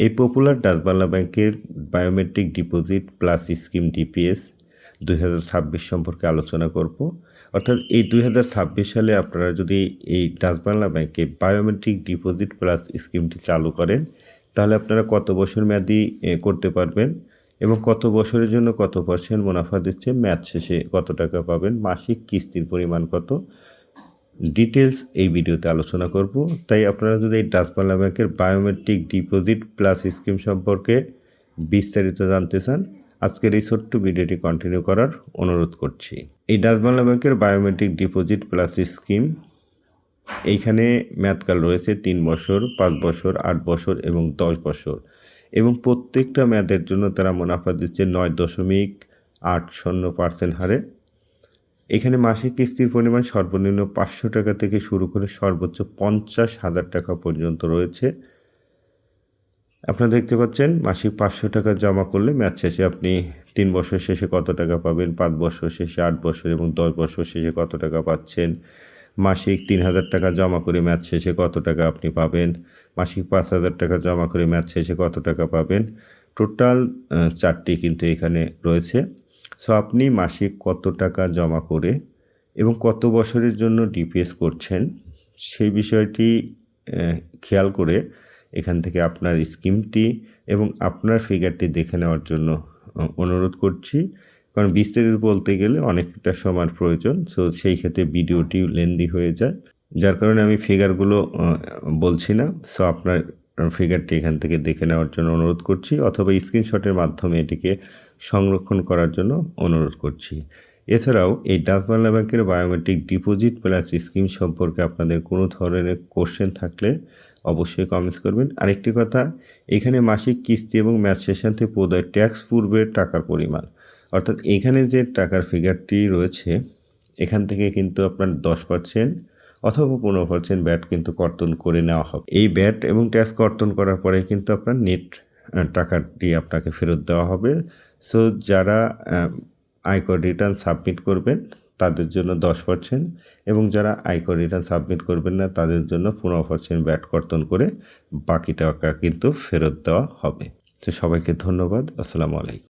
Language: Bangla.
এই পপুলার ডাচ বাংলা ব্যাংকের biometric deposit plus scheme DPS দু হাজার ছাব্বিশ সম্পর্কে আলোচনা করব। অর্থাৎ এই দুই হাজার ছাব্বিশ সালে আপনারা যদি এই ডাচ বাংলা ব্যাংকে বায়োমেট্রিক ডিপোজিট প্লাস স্কিমটি চালু করেন, তাহলে আপনারা কত বছর মেয়াদি করতে পারবেন এবং কত বছরের জন্য কত পার্সেন্ট মুনাফা দিচ্ছে, ম্যাচ শেষে কত টাকা পাবেন, মাসিক কিস্তির পরিমাণ কত ডিটেলস এই ভিডিওতে আলোচনা করব। তাই আপনারা যদি এই ডাচবাংলা ব্যাংকের বায়োমেট্রিক ডিপোজিট প্লাস স্কিম সম্পর্কে বিস্তারিত জানতে চান, আজকের এই ছোট্ট ভিডিওটি কন্টিনিউ করার অনুরোধ করছি। এই ডাচবাংলা ব্যাংকের বায়োমেট্রিক ডিপোজিট প্লাস স্কিম এইখানে মেয়াদকাল রয়েছে তিন বছর, পাঁচ বছর, আট বছর এবং দশ বছর। এবং প্রত্যেকটা মেয়াদের জন্য তারা মুনাফা দিচ্ছে নয় দশমিক আট শূন্য পার্সেন্ট হারে। এখানে মাসিক কিস্তির পরিমাণ সর্বনিম্ন পাঁচশো টাকা থেকে শুরু করে সর্বোচ্চ পঞ্চাশ হাজার টাকা পর্যন্ত রয়েছে। আপনারা দেখতে পাচ্ছেন, মাসিক পাঁচশো টাকা জমা করলে ম্যাচ শেষে আপনি তিন বছর শেষে কত টাকা পাবেন, পাঁচ বছর শেষে আট বছর এবং দশ বছর শেষে কত টাকা পাচ্ছেন। মাসিক তিন হাজার টাকা জমা করে ম্যাচ শেষে কত টাকা আপনি পাবেন, মাসিক পাঁচ হাজার টাকা জমা করে ম্যাচ শেষে কত টাকা পাবেন। টোটাল চারটি কিন্তু এখানে রয়েছে। সো আপনি মাসিক কত টাকা জমা করে এবং কত বছরের জন্য ডিপিএস করছেন সেই বিষয়টি খেয়াল করে এখান থেকে আপনার স্কিমটি এবং আপনার ফিগারটি দেখে নেওয়ার জন্য অনুরোধ করছি। কারণ বিস্তারিত বলতে গেলে অনেকটা সময়ের প্রয়োজন, সো সেই ক্ষেত্রে ভিডিওটি লেন্দি হয়ে যায়। যার কারণে আমি ফিগারগুলো বলছি না। সো আপনার ফিগারটি এখান থেকে দেখে নেওয়ার জন্য অনুরোধ করছি, অথবা স্ক্রিনশটের মাধ্যমে এটিকে সংরক্ষণ করার জন্য অনুরোধ করছি। এছাড়াও, এই ডাচ বাংলা ব্যাংকের বায়োমেট্রিক ডিপোজিট প্লাস স্কিম সম্পর্কে আপনাদের কোনো ধরনের কোশ্চেন থাকলে অবশ্যই কমেন্টস করবেন। আরেকটি কথা, এখানে মাসিক কিস্তি এবং ম্যাচ শেষান্তে প্রদায় ট্যাক্স পূর্বের টাকার পরিমাণ। অর্থাৎ এখানে যে টাকার ফিগারটি রয়েছে, এখান থেকে কিন্তু আপনার দশ পার্সেন্ট অথবা পনেরো পার্সেন্ট ব্যাট কিন্তু কর্তন করে নেওয়া হবে। এই ব্যাট এবং ট্যাক্স কর্তন করার পরে কিন্তু আপনার নেট টাকাটি আপনাকে ফেরত দেওয়া হবে। সো যারা আয়কর রিটার্ন সাবমিট করবেন, তাদের জন্য দশ পার্সেন্ট এবং যারা আয়কর রিটার্ন সাবমিট করবেন না, তাদের জন্য পনেরো পার্সেন্ট ব্যাট কর্তন করে বাকি টাকা কিন্তু ফেরত দেওয়া হবে। তো সবাইকে ধন্যবাদ। আসসালামু আলাইকুম।